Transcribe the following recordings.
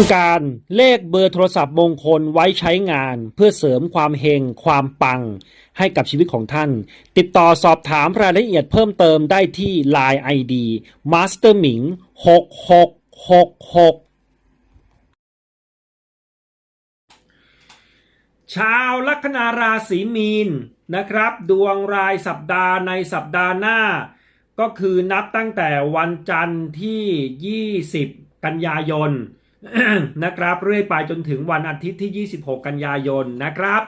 ต้องการเลขเบอร์โทรศัพท์มงคลไว้ใช้งาน เพื่อเสริมความเฮงความปัง ให้กับชีวิตของท่าน ติดต่อสอบถามรายละเอียดเพิ่มเติมได้ที่ Line ID Master หมิง6666ชาวลัคนาราศีมีนนะครับ ดวงรายสัปดาห์ในสัปดาห์หน้า ก็คือนับตั้งแต่วันจันทร์ที่ 20 กันยายน นะครับ เรื่อยไปจนถึงวันอาทิตย์ที่ 26 กันยายนนะครับ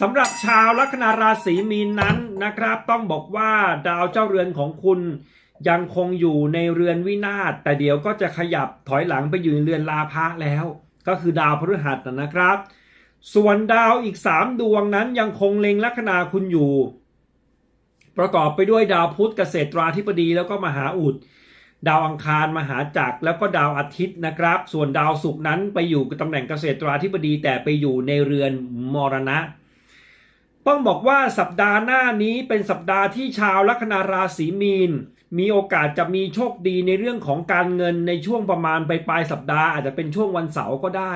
สำหรับชาวลัคนาราศีมีนนั้นนะครับ ต้องบอกว่าดาวเจ้าเรือนของคุณยังคงอยู่ในเรือนวินาศแต่เดี๋ยวก็จะขยับถอยหลังไปอยู่ในเรือนลาภะแล้ว ก็คือดาวพฤหัสนะครับ ส่วนดาวอีก 3 ดวงนั้นยังคงเล็งลัคนาคุณอยู่ ประกอบไปด้วยดาวพุธเกษตราธิบดีแล้วก็มหาอุด ดาวอังคารมหาจักรแล้วก็ดาวอาทิตย์นะครับ ส่วนดาวศุกร์นั้นไปอยู่ตำแหน่งเกษตราธิบดีแต่ไปอยู่ในเรือนมรณะ ต้องบอกว่าสัปดาห์หน้านี้เป็นสัปดาห์ที่ชาวลัคนาราศีมีน มีโอกาสจะมีโชคดีในเรื่องของการเงินในช่วงประมาณปลายปลายสัปดาห์อาจจะเป็นช่วงวันเสาร์ก็ได้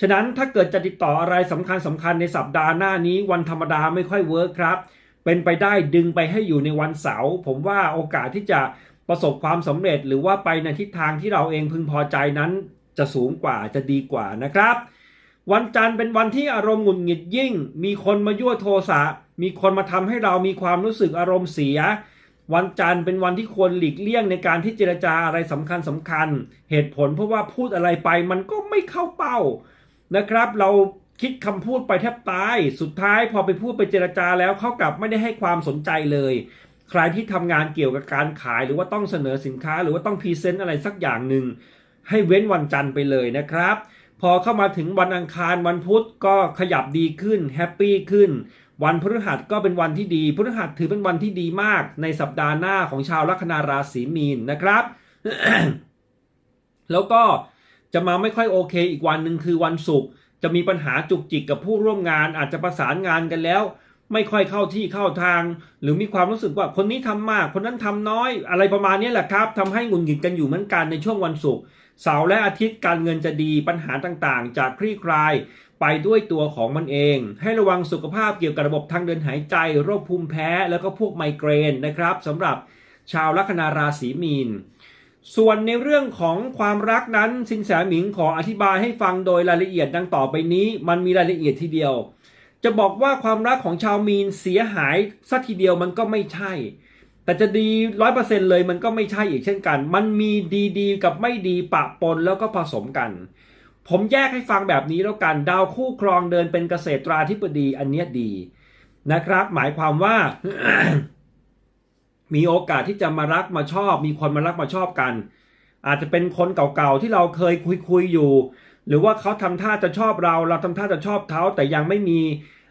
ฉะนั้นถ้าเกิดจะติดต่ออะไรสำคัญสำคัญในสัปดาห์หน้านี้วันธรรมดาไม่ค่อยเวิร์คครับเป็นไปได้ดึงไปให้อยู่ในวันเสาร์ผมว่าโอกาสที่จะ ประสบความสำเร็จหรือว่าไปในทิศทางที่เราเองพึงพอใจนั้น จะสูงกว่าจะดีกว่านะครับ วันจันทร์เป็นวันที่อารมณ์หงุดหงิดยิ่ง มีคนมายั่วโทสะมีคนมาทำให้เรามีความรู้สึกอารมณ์เสีย วันจันทร์เป็นวันที่ควรหลีกเลี่ยงในการที่เจรจาอะไรสำคัญสำคัญ เหตุผลเพราะว่าพูดอะไรไปมันก็ไม่เข้าเป้านะครับ เราคิดคำพูดไปแทบตาย สุดท้ายพอไปพูดไปเจรจาแล้วเขากลับไม่ได้ให้ความสนใจเลย ใครที่ทำงานเกี่ยวกับการขายหรือว่าต้องเสนอสินค้า หรือว่าต้องพรีเซนต์อะไรสักอย่างหนึ่งให้เว้นวันจันทร์ไปเลยนะครับ พอเข้ามาถึงวันอังคารวันพุธก็ขยับดีขึ้นแฮปปี้ขึ้น วันพฤหัสก็เป็นวันที่ดีพฤหัสถือเป็นวันที่ดีมากในสัปดาห์หน้าของชาวลัคนาราศีมีนนะครับ แล้วก็จะมาไม่ค่อยโอเค อีกวันหนึ่งคือวันศุกร์จะมีปัญหาจุกจิกกับผู้ร่วมงานอาจจะประสานงานกันแล้ว ไม่ค่อยเข้าที่เข้าทาง หรือมีความรู้สึกว่าคนนี้ทำมาก คนนั้นทำน้อยอะไรประมาณนี้แหละครับทำให้หงุดหงิดกันอยู่เหมือนกันในช่วงวันศุกร์เสาร์และอาทิตย์การเงินจะดีปัญหาต่างๆ จากคลี่คลายไปด้วยตัวของมันเอง ให้ระวังสุขภาพเกี่ยวกับระบบทางเดินหายใจ โรคภูมิแพ้ แล้วก็พวกไมเกรนนะครับสำหรับชาวลัคนาราศีมีน ส่วนในเรื่องของความรักนั้นสินแสหมิงขออธิบายให้ฟังโดยรายละเอียดดังต่อไปนี้ มันมีรายละเอียดทีเดียว จะบอกว่าความรักของชาวมีนเสียหายสักทีเดียวมันก็ไม่ใช่ แต่จะดีร้อยเปอร์เซ็นเลยมันก็ไม่ใช่อีกเช่นกัน มันมีดีๆ กับไม่ดีปะปนแล้วก็ผสมกัน ผมแยกให้ฟังแบบนี้แล้วกัน ดาวคู่ครองเดินเป็นเกษตราธิบดีอันเนี้ยดีนะครับ หมายความว่า มีโอกาสที่จะมารักมาชอบ มีคนมารักมาชอบกัน อาจจะเป็นคนเก่าๆที่เราเคยคุยคุยๆอยู่ หรือว่าเขาทำท่าจะชอบเรา เราทำท่าจะชอบเขาแต่ยังไม่มี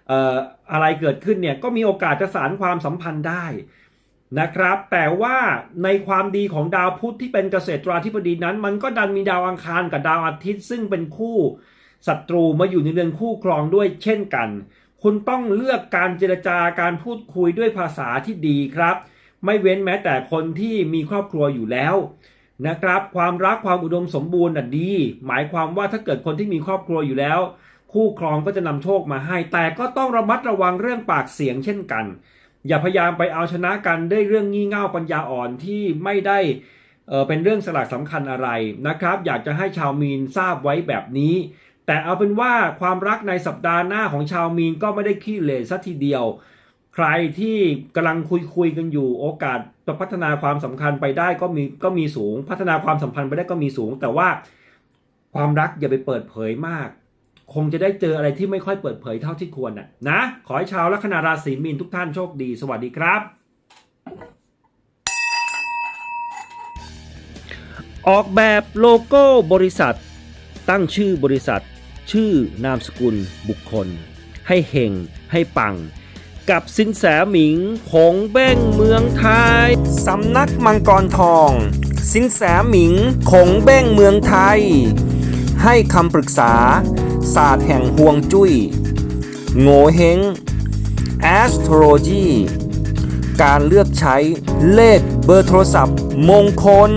เอ่ออะไรเกิดขึ้นเนี่ยก็มีโอกาสจะสารความสัมพันธ์ได้นะครับ แต่ว่าในความดีของดาวพุธที่เป็นเกษตราธิบดีนั้น มันก็ดันมีดาวอังคารกับดาวอาทิตย์ ซึ่งเป็นคู่ศัตรูมาอยู่ในเรือนคู่ครองด้วยเช่นกัน คุณต้องเลือกการเจรจาการพูดคุยด้วยภาษาที่ดีครับ ไม่เว้นแม้แต่คนที่มีครอบครัวอยู่แล้ว นะครับ ความรักความอุดมสมบูรณ์น่ะดี หมายความว่าถ้าเกิดคนที่มีครอบครัวอยู่แล้ว คู่ครองก็จะนำโชคมาให้ แต่ก็ต้องระมัดระวังเรื่องปากเสียงเช่นกัน อย่าพยายามไปเอาชนะกันด้วยเรื่องงี่เง่าปัญญาอ่อนที่ไม่ได้เเป็นเรื่องสลักสำคัญอะไรนะครับ อยากจะให้ชาวมีนทราบไว้แบบนี้ แต่เอาเป็นว่าความรักในสัปดาห์หน้าของชาวมีนก็ไม่ได้ขี้เหร่ซะทีเดียว ใครที่กำลังคุยคุยกันอยู่โอกาสจะพัฒนาความสำคัญไปได้ก็มีก็มีสูง พัฒนาความสัมพันธ์ไปได้ก็มีสูง แต่ว่าความรักอย่าไปเปิดเผยมาก คงจะได้เจออะไรที่ไม่ค่อยเปิดเผยเท่าที่ควรน่ะนะ ขอให้ชาวลัคนาราศีมีนทุกท่านโชคดี สวัสดีครับ ออกแบบโลโก้บริษัท ตั้งชื่อบริษัท ชื่อนามสกุลบุคคล ให้เฮงให้ปัง กับสินแสหมิงคงเบ้งเมืองไทย สำนักมังกรทอง สินแสหมิงคงเบ้งเมืองไทย ให้คำปรึกษา ศาสตร์แห่งห่วงจุย้ย โงเฮง astrology การเลือกใช้เลขเบอร์โทรศัพท์มงคล